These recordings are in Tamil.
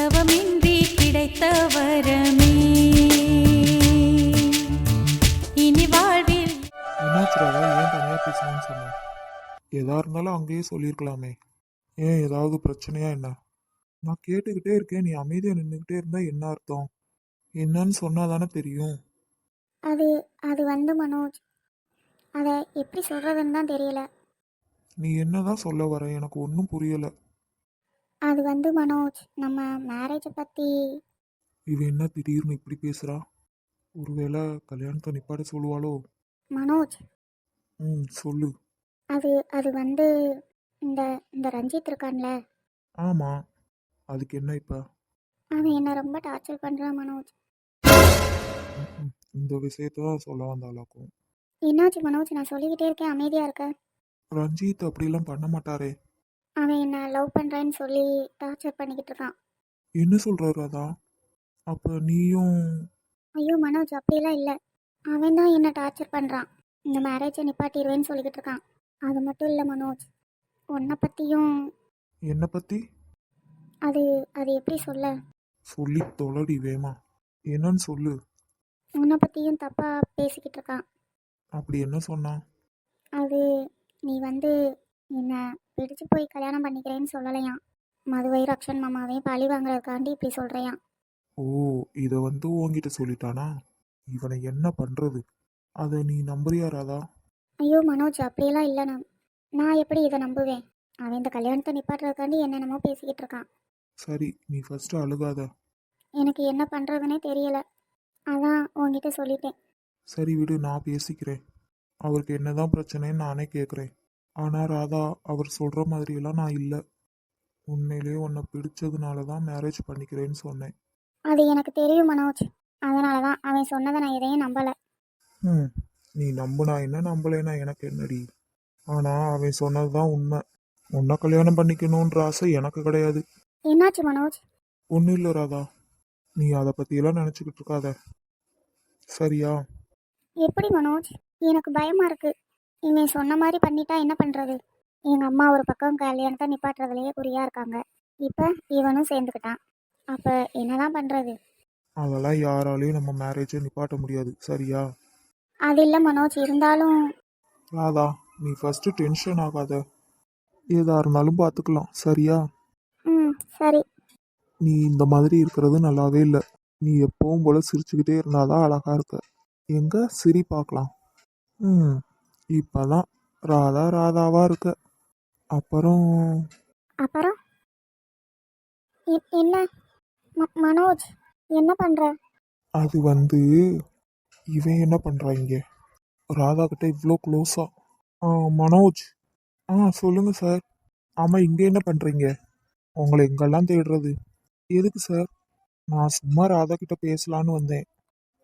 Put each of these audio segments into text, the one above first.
தவமின்றி கிடைத்த வரமே இனி வாழ்வில் என்னாச்சு ராதா ஏன் தனியாக பேசணும்னு சொன்னேன் எதா இருந்தாலும் அங்கேயே சொல்லியிருக்கலாமே ஏன் ஏதாவது பிரச்சனையா என்ன? நான் கேட்டுக்கிட்டே இருக்கேன். நீ அமைதியாக நின்றுக்கிட்டே இருந்தா என்ன அர்த்தம்? என்னன்னு சொன்னா தானே தெரியும். அது அது வந்து மனோஜ். அதை எப்படி சொல்கிறதுன்னு தான் தெரியல. நீ என்னதான் சொல்ல வர? எனக்கு ஒன்றும் புரியல. அது வந்து மனோஜ் நம்ம மேரேஜை பற்றி இவ என்ன திடீர்னு இப்படி பேசுறா? ஒருவேளை கல்யாணத்தை நிப்பாட சொல்லுவாளோ? மனோஜ். ம் சொல்லு. அது அது வந்து இந்த இந்த ரஞ்சித் இருக்கான்ல? ஆமா. அதுக்கு என்ன இப்போ? அவன் என்னை ரொம்ப டார்ச்சர் பண்ணுறான் மனோஜ். இந்த விஷயத்த தான் சொல்ல வந்தாளாக்கும் என்னாச்சு மனோஜ்? நான் சொல்லிக்கிட்டே இருக்கேன் அமைதியாக இருக்க. ரஞ்சித் அப்படிலாம் பண்ண மாட்டாரே. அவன் என்னை லவ் பண்ணுறேன்னு சொல்லி டார்ச்சர் பண்ணிக்கிட்டு இருக்கான். என்ன சொல்ற ராதா? அப்ப நீயும் ஐயோ மனோஜ் அப்படிலாம் இல்லை. அவன் தான் என்னை டார்ச்சர் பண்ணுறான் இந்த மேரேஜை நிப்பாட்டிடுவேன்னு சொல்லிக்கிட்டு இருக்கான். அது மட்டும் இல்லை மனோஜ். உன்னை பற்றியும் என்ன பத்தி? அது அது எப்படி சொல்ல? சொல்லி தொலடி வேமா. என்னன்னு சொல்லு. உன்னை பற்றியும் தப்பாக பேசிக்கிட்டு இருக்கான். அப்படி என்ன சொன்னான் அது நீ வந்து என்னை பிடிச்சு போய் கல்யாணம் பண்ணிக்கிறேன்னு சொல்லலையாம். மதுவை ரக்ஷன் மாமாவையும் பழி வாங்குறதுக்காண்டி இப்படி சொல்கிறையான் ஓ இத வந்து உன்கிட்ட சொல்லிட்டானா? இவனை என்ன பண்றது? அதை நீ நம்புறியா ராதா? ஐயோ மனோஜ் அப்படியெல்லாம் இல்லை நான் நான் எப்படி இதை நம்புவேன்? அவன் இந்த கல்யாணத்தை நிப்பாட்டுறதுக்காண்டி என்னென்னமோ பேசிக்கிட்டு இருக்கான். சரி நீ ஃபர்ஸ்ட் அழுகாத. எனக்கு என்ன பண்ணுறதுனே தெரியல. அதான் உன்கிட்ட சொல்லிட்டேன். சரி விடு நான் பேசிக்கிறேன். அவருக்கு என்னதான் பிரச்சனைன்னு நானே கேட்குறேன். ஆனா ராதா அவர் சொல்ற மாதிரியெல்லாம் நான் இல்லை. உண்மையிலேயே உன்னை பிடிச்சதுனால தான் மேரேஜ் பண்ணிக்கிறேன்னு சொன்னேன். அது எனக்கு தெரியும் மனோஜ். அதனால தான் அவன் சொன்னதை நான் எதையும் நம்பலை. ம் நீ நம்புனா என்ன நம்பலைனா எனக்கு என்னடி? ஆனா அவன் சொன்னதுதான் உண்மை. உன்னை கல்யாணம் பண்ணிக்கணுன்ற ஆசை எனக்கு கிடையாது. என்னாச்சு மனோஜ்? ஒன்றும் இல்லை ராதா. நீ அதை பற்றியெல்லாம் நினச்சிக்கிட்டு இருக்காத. சரியா? எப்படி மனோஜ்? எனக்கு பயமா இருக்கு. இவன் சொன்ன மாதிரி பண்ணிட்டா என்ன பண்றது? எங்க அம்மா ஒரு பக்கம் கல்யாணத்தை நிப்பாட்டுறதுலயே குறியா இருக்காங்க. இப்ப இவனும் சேர்ந்துக்கிட்டான். அப்ப என்னதான் பண்றது? அதெல்லாம் யாராலையும் நம்ம மேரேஜை நிப்பாட்ட முடியாது. சரியா? அது இல்ல மனோஜ் இருந்தாலும் ராதா நீ ஃபஸ்ட்டு டென்ஷன் ஆகாத. ஏதா இருந்தாலும் பார்த்துக்கலாம் சரியா? ம் சரி. நீ இந்த மாதிரி இருக்கிறது நல்லாவே இல்லை. நீ எப்பவும் போல சிரிச்சுக்கிட்டே இருந்தாதான் அழகா இருக்க. எங்க? சிரி பார்க்கலாம். ம். இப்பதான் ராதா ராதாவா இருக்க. அப்புறம்? அப்புறம்? என்ன? மனோஜ் என்ன பண்ற? அது வந்து இவன் என்ன பண்றான் இங்க? ராதா கிட்ட இவ்வளோ க்ளோஸா மனோஜ். ஆ சொல்லுங்க சார் ஆமா இங்க என்ன பண்றீங்க? உங்களை எங்கெல்லாம் தேடுறது? எதுக்கு சார் நான் சும்மா ராதா கிட்ட பேசலான்னு வந்தேன்.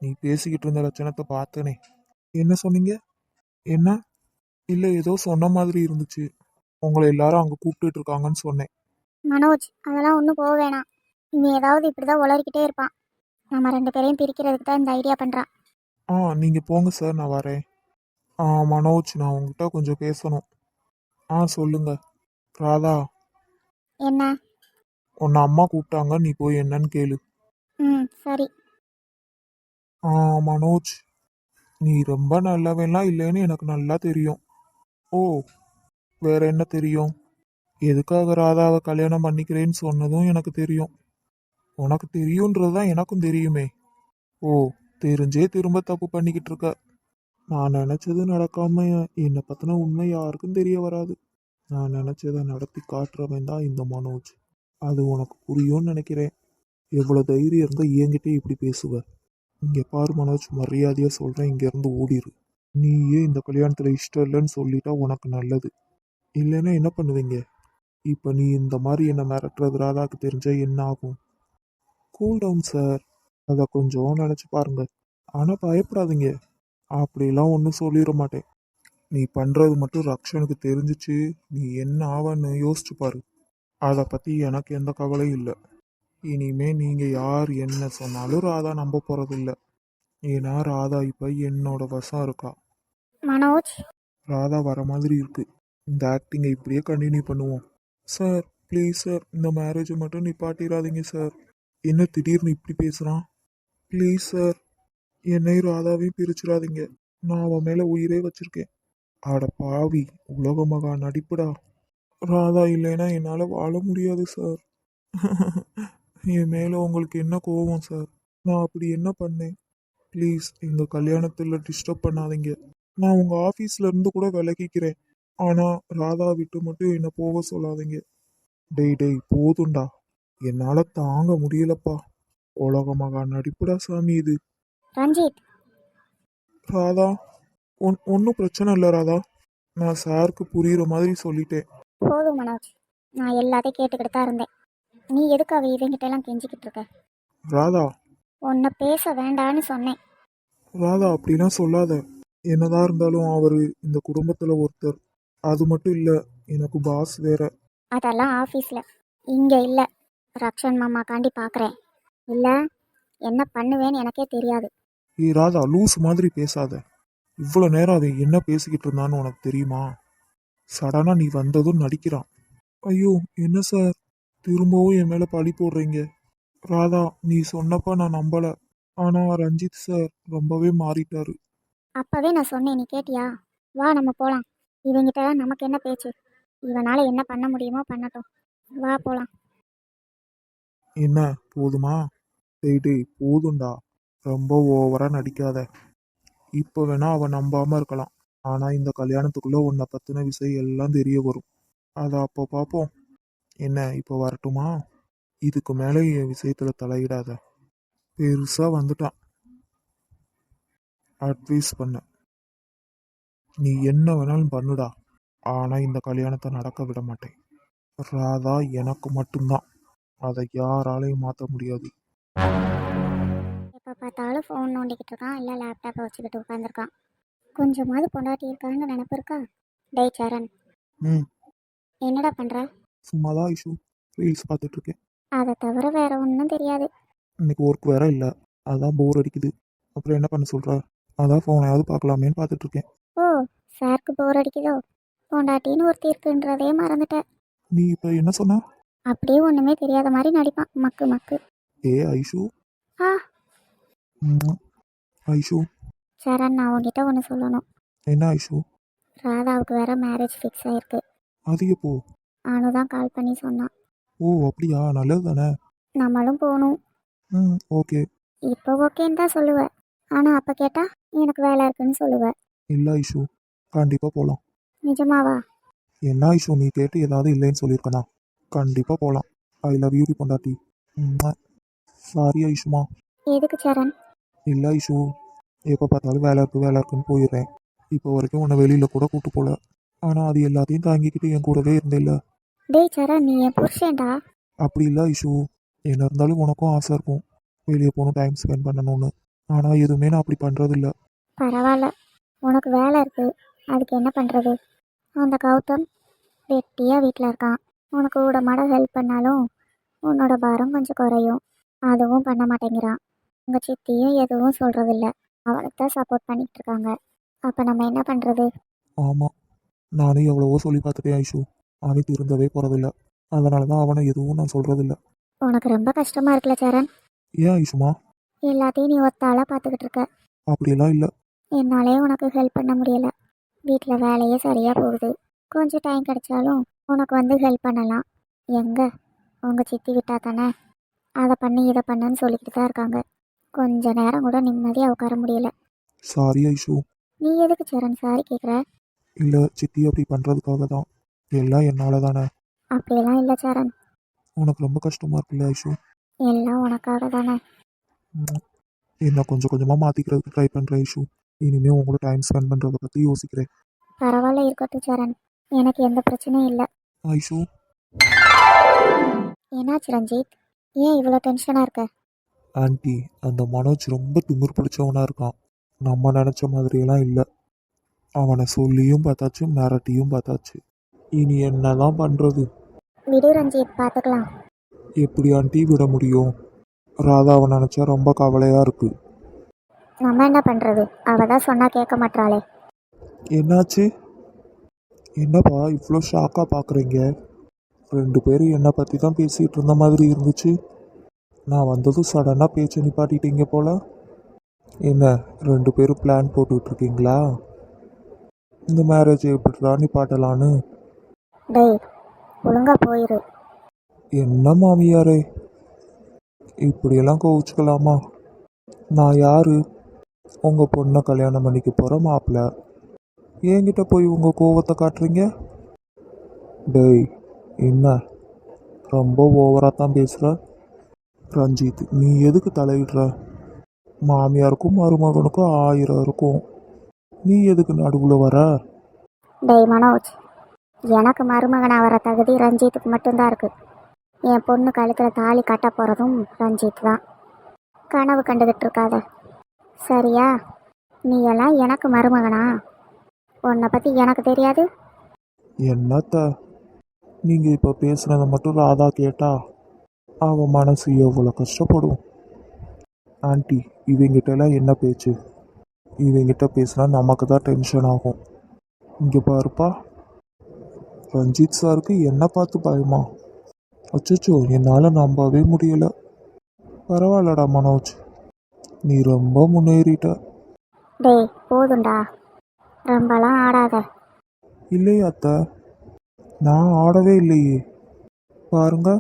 நீ பேசிக்கிட்டு இருந்த லட்சணத்தை பார்த்தனே. என்ன சொன்னீங்க? என்ன? இல்லை ஏதோ சொன்ன மாதிரி இருந்துச்சு. உங்களை எல்லாரும் அங்கே கூப்பிட்டுட்டு இருக்காங்கன்னு சொன்னேன். மனோஜ் அதெல்லாம் ஒன்றும் போக வேணாம். இவன் ஏதாவது இப்படிதான் உளறிக்கிட்டே இருப்பான். நம்ம ரெண்டு பேரையும் பிரிக்கிறதுக்கு தான் இந்த ஐடியா பண்றான். ஆ நீங்கள் போங்க சார் நான் வரேன். ஆ மனோஜ் நான் உங்ககிட்ட கொஞ்சம் பேசணும். ஆ சொல்லுங்க. ராதா. என்ன? உன்னை அம்மா கூப்பிட்டாங்க நீ போய் என்னன்னு கேளு. ம் சரி. ஆ மனோஜ். நீ ரொம்ப நல்லவன்லாம் இல்லைன்னு எனக்கு நல்லா தெரியும். ஓ வேற என்ன தெரியும்? எதுக்காக ராதாவை கல்யாணம் பண்ணிக்கிறேன்னு சொன்னதும் எனக்கு தெரியும். உனக்கு தெரியுன்றது தான் எனக்கும் தெரியுமே. ஓ தெரிஞ்சே திரும்ப தப்பு பண்ணிக்கிட்டு இருக்க. நான் நினைச்சது நடக்காம என்னை பத்தின உண்மை யாருக்கும் தெரிய வராது. நான் நினைச்சதை நடத்தி காட்டுறவன் தான் இந்த மனோஜ். அது உனக்கு புரியும்னு நினைக்கிறேன். எவ்வளோ தைரியம் இருந்தால் என்கிட்டே இப்படி பேசுவ. இங்கே பாரு மனோஜ் மரியாதையாக சொல்கிறேன் இங்கேருந்து ஓடிரு. நீயே இந்த கல்யாணத்தில் இஷ்டம் இல்லைன்னு சொல்லிட்டா உனக்கு நல்லது. இல்லைன்னா என்ன பண்ணுவீங்க? இப்போ நீ இந்த மாதிரி என்னை மிரட்டுறது ராதாக்கு தெரிஞ்சா என்ன ஆகும்? கூல் டவுன் சார் அதை கொஞ்சம் நினச்சி பாருங்க. ஆனால் பயப்படாதீங்க. அப்படிலாம் ஒன்றும் சொல்லிட மாட்டேன். நீ பண்ணுறது மட்டும் ரக்ஷனுக்கு தெரிஞ்சிச்சு நீ என்ன ஆவன்னு யோசிச்சு பாரு. அதை பற்றி எனக்கு எந்த கவலையும் இல்லை. இனிமே நீங்கள் யார் என்ன சொன்னாலும் ராதா நம்ப போகிறதில்ல ஏன்னா ராதா இப்போ என்னோட வசம் இருக்கா? மனோஜ்? ராதா வர மாதிரி இருக்கு. இந்த ஆக்டிங்கை இப்படியே கண்டினியூ பண்ணுவோம். சார் ப்ளீஸ் சார் இந்த மேரேஜை மட்டும் நிப்பாட்டிடாதீங்க சார் என்ன திடீர்னு இப்படி பேசுகிறான் ப்ளீஸ் சார் என்னையும் ராதாவையும் பிரிச்சிடாதீங்க. நான் அவன் மேலே உயிரே வச்சிருக்கேன். அட பாவி உலக மகா நடிப்புடா. ராதா இல்லைன்னா என்னால் வாழ முடியாது சார் என் மேலே உங்களுக்கு என்ன கோவம் சார் நான் அப்படி என்ன பண்ணேன்? ப்ளீஸ் எங்கள் கல்யாணத்தில் டிஸ்டர்ப் பண்ணாதீங்க. நான் உங்கள் ஆஃபீஸ்ல இருந்து கூட விலகிக்கிறேன். ஆனால் ராதா விட்டு மட்டும் என்னை போக சொல்லாதீங்க. டேய் டேய் போதும்டா. என்னால் தாங்க முடியலப்பா. உலக மகா நடிப்புடா சாமி இது. ரஞ்சித். ராதா ஒன் ஒன்றும் பிரச்சனை இல்லை ராதா. நான் சாருக்கு புரியுற மாதிரி சொல்லிட்டேன். போதும் மனோஜ். நான் எல்லாத்தையும் கேட்டுக்கிட்டு தான் இருந்தேன். நீ எதுக்காக இவங்கிட்ட எல்லாம் கெஞ்சிக்கிட்டு இருக்க? ராதா. உன்னை பேச வேண்டான்னு சொன்னேன். ராதா அப்படிலாம் சொல்லாத. என்னதான் இருந்தாலும் அவர் இந்த குடும்பத்தில் ஒருத்தர். அது மட்டும் இல்லை எனக்கு பாஸ் வேற. அதெல்லாம் ஆஃபீஸில் இங்கே இல்லை. ரக்ஷன் மாமாக்காண்டி பார்க்குறேன் இல்லை என்ன பண்ணுவேன்னு எனக்கே தெரியாது. ஏய் ராதா லூஸ் மாதிரி பேசாத. இவ்வளோ நேரம் அவன் என்ன பேசிக்கிட்டு இருந்தான்னு உனக்கு தெரியுமா? சடனாக நீ வந்ததும் நடிக்கிறான். ஐயோ என்ன சார் திரும்பவும் என் மேலே பழி போடுறீங்க. ராதா நீ சொன்னப்ப நான் நம்பலை. ஆனால் ரஞ்சித் சார் ரொம்பவே மாறிட்டாரு. அப்போவே நான் சொன்னேன் நீ கேட்டியா? வா நம்ம போகலாம் இவங்கிட்ட நமக்கு என்ன பேச்சு? இவனால் என்ன பண்ண முடியுமோ பண்ணட்டும். வா போகலாம் என்ன போதுமா? டேய் டேய் போதும்டா. ரொம்ப ஓவரா நடிக்காத. இப்போ வேணா அவன் நம்பாம இருக்கலாம். ஆனா இந்த கல்யாணத்துக்குள்ள உன்னை பத்தின விஷயம் எல்லாம் தெரிய வரும். அதை அப்போ பார்ப்போம் என்ன இப்போ வரட்டுமா? இதுக்கு மேலே என் விஷயத்துல தலையிடாத. பெருசா வந்துட்டான். அட்வைஸ் பண்ண. நீ என்ன வேணாலும் பண்ணுடா. ஆனா இந்த கல்யாணத்தை நடக்க விட மாட்டேன். ராதா எனக்கு மட்டும்தான். அதை யாராலையும் மாற்ற முடியாது. எப்போ பார்த்தாலும் ஃபோன் நோண்டிக்கிட்டு இருக்கான். இல்லை லேப்டாப்பை வச்சுக்கிட்டு உட்காந்துருக்கான் கொஞ்சமாவது பொண்டாட்டி இருக்கான்னு நினப்பு இருக்கா? டேய் சரண். ம். என்னடா பண்ணுற சும்மாதான் இஷ்யூ ரீல்ஸ் பார்த்துட்டு இருக்கேன் அதை தவிர வேற ஒன்றும் தெரியாது. இன்னைக்கு ஒர்க் வேற இல்லை. அதான் போர் அடிக்குது. அப்புறம் என்ன பண்ண சொல்ற? அதான் ஃபோனையாவது பார்க்கலாமேன்னு பார்த்துட்டு இருக்கேன் ஓ சாருக்கு போர் அடிக்குதோ? பொண்டாட்டின்னு ஒருத்தி இருக்குன்றதே மறந்துட்டேன். நீ இப்போ என்ன சொன்ன? அப்படியே ஒன்றுமே தெரியாத மாதிரி நடிப்பான். மக்கு மக்கு. ஏ ஐஷு? ஆ. ம், ஐஷு? சரண் நான் உங்ககிட்ட ஒன்று சொல்லணும். என்ன ஐஷு? ராதாவுக்கு வேற மேரேஜ் ஃபிக்ஸ் ஆயிருக்கு. அது எப்போ? அனு தான் கால் பண்ணி சொன்னான். ஓ அப்படியா? நல்லது தானே நம்மளும் போகணும் ம் ஓகே. இப்போ ஓகேன்னு தான் சொல்லுவேன் ஆனால் அப்போ கேட்டால் எனக்கு வேலை இருக்குன்னு சொல்லுவேன் இல்லை ஐஷு. கண்டிப்பாக போகலாம் நிஜமாவா? என்ன ஐஷு? நீ கேட்டு ஏதாவது இல்லைன்னு சொல்லியிருக்கனா? கண்டிப்பாக போகலாம் ஐ லவ் யூ பொண்டாட்டி. சாரி ஐஷுமா. எதுக்கு சரண்? இல்லை ஐஷு. எப்போ பார்த்தாலும் வேலை இருக்கு வேலை இருக்குன்னு போயிடுறேன். இப்போ வரைக்கும் உன்னை வெளியில் கூட கூட்டு போகல ஆனால் அது எல்லாத்தையும் தாங்கிக்கிட்டு என் கூடவே இருந்தில்ல. டேய் சரண் நீ என் புருஷன்டா. அப்படி இல்லை ஐஷு. என்ன இருந்தாலும் உனக்கும் ஆசை இருக்கும். வெளியே போகணும் டைம் ஸ்பெண்ட் பண்ணணும்னு. ஆனால் எதுவுமே நான் அப்படி பண்ணுறதில்ல பரவாயில்ல. உனக்கு வேலை இருக்கு. அதுக்கு என்ன பண்ணுறது அந்த கௌதம் வெட்டியாக வீட்டில் இருக்கான். உனக்கு கூட மாட ஹெல்ப் பண்ணாலும் உன்னோட பாரம் கொஞ்சம் குறையும். அதுவும் பண்ண மாட்டேங்கிறான். உங்கள் சித்தியும் எதுவும் சொல்கிறதில்ல அவனுக்கு தான் சப்போர்ட் பண்ணிட்டு இருக்காங்க. அப்போ நம்ம என்ன பண்ணுறது ஆமாம் நானும் எவ்வளவோ சொல்லி பார்த்துட்டேன் ஐஷு. அவன் திருந்தவே போகிறதில்ல அதனால தான் அவனை எதுவும் நான் சொல்கிறதில்ல உனக்கு ரொம்ப கஷ்டமாக இருக்குல்ல சரண்? ஏன் ஐஷுமா? எல்லாத்தையும் நீ ஒத்தாளாக பார்த்துக்கிட்டு இருக்க? அப்படியெல்லாம் இல்லை. என்னாலே உனக்கு ஹெல்ப் பண்ண முடியல. வீட்டில் வேலையே சரியாக போகுது. கொஞ்சம் டைம் கிடைச்சாலும் உனக்கு வந்து ஹெல்ப் பண்ணலாம். எங்கே? உங்கள் சித்தி விட்டா தானே? அதை பண்ணி இதை பண்ணுன்னு சொல்லிக்கிட்டு தான் இருக்காங்க. கொஞ்ச நேரம் கூட நிம்மதியாக உட்கார முடியல. சாரி ஐஷு. நீ எதுக்கு சரண்? சாரி கேட்குற இல்லை சித்தி அப்படி பண்ணுறதுக்காக தான் எல்லாம் என்னால் தானே. அப்படியெல்லாம் இல்லை சரண். உனக்கு ரொம்ப கஷ்டமாக இருக்குல்ல ஐஷு? எல்லாம் உனக்காக தானே. என்ன கொஞ்சம் கொஞ்சமாக மாற்றிக்கிறதுக்கு ட்ரை பண்ணுறேன் ஐஷு. இனிமேல் உங்களோட டைம் ஸ்பெண்ட் பண்ணுறதை பற்றி யோசிக்கிறேன். பரவாயில்ல இருக்கட்டும் சரண். எனக்கு எந்த பிரச்சனையும் இல்லை. ஐஷு? என்னாச்சு ரஞ்சித்? ஏன் இவ்வளோ டென்ஷனாக இருக்க? ஆன்ட்டி அந்த மனோஜ் ரொம்ப திமிர் பிடிச்சவனா இருக்கான். நம்ம நினச்ச மாதிரியெல்லாம் இல்லை. அவனை சொல்லியும் பார்த்தாச்சு மிரட்டியும் பார்த்தாச்சு. இனி என்னதான் பண்ணுறது விடு ரஞ்சித் பார்த்துக்கலாம். எப்படி ஆண்டி விட முடியும்? ராதாவை நினச்சா ரொம்ப கவலையாக இருக்கு. நம்ம என்ன பண்ணுறது அவள் தான் சொன்னால் கேட்க மாட்டாளே. என்னாச்சு? என்னப்பா இவ்வளோ ஷாக்காக பார்க்குறீங்க ரெண்டு பேரும் என்னை பற்றி தான் பேசிகிட்டு இருந்த மாதிரி இருந்துச்சு. நான் வந்ததும் சடனாக பேச்சை நிப்பாட்டிட்டீங்க போல. என்ன ரெண்டு பேரும் பிளான் போட்டுக்கிட்டு இருக்கீங்களா? இந்த மேரேஜ் எப்படிடா நிப்பாட்டலான்னு டேய் ஒழுங்கா போயிரு. என்ன மாமியாரே? இப்படியெல்லாம் கோவிச்சுக்கலாமா? நான் யாரு? உங்கள் பொண்ணை கல்யாணம் பண்ணிக்க போகிற மாப்பிள்ள என்கிட்ட போய் உங்கள் கோவத்தை காட்டுறீங்க? டேய் என்ன? ரொம்ப ஓவராக தான் பேசுகிற ரஞ்சித் நீ எதுக்கு தலையிடுற? மாமியாருக்கும் மருமகனுக்கும் ஆயிரம் இருக்கும். நீ எதுக்கு நடுவில் வர? டேய் மனோஜ் எனக்கு மருமகனாக வர தகுதி ரஞ்சித்துக்கு மட்டும்தான் இருக்குது என் பொண்ணு கழுத்தில் தாலி கட்ட போகிறதும் ரஞ்சித் தான். கனவு கண்டுகிட்டு இருக்காத. சரியா? நீ எல்லாம் எனக்கு மருமகனா? உன்னை பற்றி எனக்கு தெரியாது? என்னத்த? நீங்கள் இப்போ பேசுனதை மட்டும் ராதா கேட்டா அவன் மனசு எவ்வளோ கஷ்டப்படும். ஆண்டி இவங்கிட்டலாம் என்ன பேச்சு? இவங்கிட்ட பேசினா நமக்கு தான் டென்ஷன் ஆகும். இங்கே பாருப்பா. ரஞ்சித் சாருக்கு என்ன பார்த்து பயமா? அச்சச்சோ என்னால் நம்பவே முடியல. பரவாயில்லடா மனோஜ். நீ ரொம்ப முன்னேறிட்ட. டேய் போதும்டா. ரொம்பலாம் ஆடாத. இல்லையே அத்தை. நான் ஆடவே இல்லையே. பாருங்க.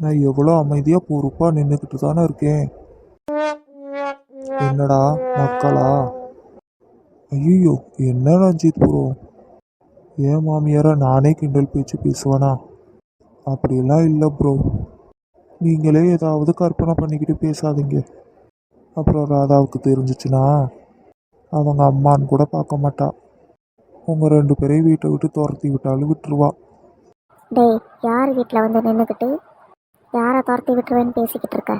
நான் எவ்வளோ அமைதியாக பொறுப்பாக நின்றுக்கிட்டு தானே இருக்கேன். என்னடா மக்களா? ஐயோ என்ன ரஞ்சித் ப்ரோ? ஏன் மாமியாரை நானே கிண்டல் பேச்சு பேசுவேனா? அப்படியெல்லாம் இல்லை ப்ரோ நீங்களே ஏதாவது கற்பனை பண்ணிக்கிட்டு பேசாதீங்க. அப்புறம் ராதாவுக்கு தெரிஞ்சிச்சுன்னா அவங்க அம்மான்னு கூட பார்க்க மாட்டா. உங்கள் ரெண்டு பேரையும் வீட்டை விட்டு துரத்தி விட்டாலும் விட்டுருவா. டேய் யார் வீட்டில் வந்து நின்றுக்கிட்டு யாரை துரத்தி விட்டுருவேன்னு பேசிக்கிட்டு இருக்க?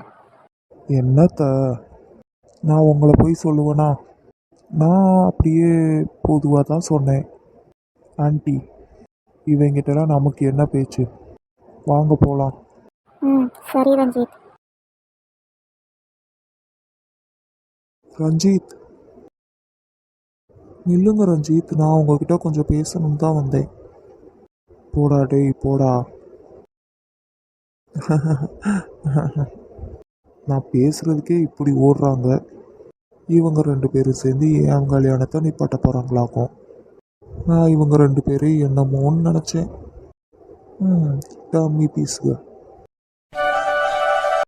என்னத்த? நான் உங்களை போய் சொல்லுவேனா? நான் அப்படியே பொதுவாக தான் சொன்னேன். ஆண்டி இவங்கிட்டலாம் நமக்கு என்ன பேச்சு? வாங்க போகலாம் ம் சரி ரஞ்சித். ரஞ்சித். நில்லுங்க ரஞ்சித். நான் உங்ககிட்ட கொஞ்சம் பேசணும்னு தான் வந்தேன். போடா டேய் போடா. நான் பேசுறதுக்கே இப்படி ஓடுறாங்க. இவங்க ரெண்டு பேரும் சேர்ந்து என் கல்யாணத்தை நிப்பாட்ட போகிறாங்களாக்கும் நான் இவங்க ரெண்டு பேரும் என்னமோன்னு நினச்சேன். ம் டம்மி பீஸுக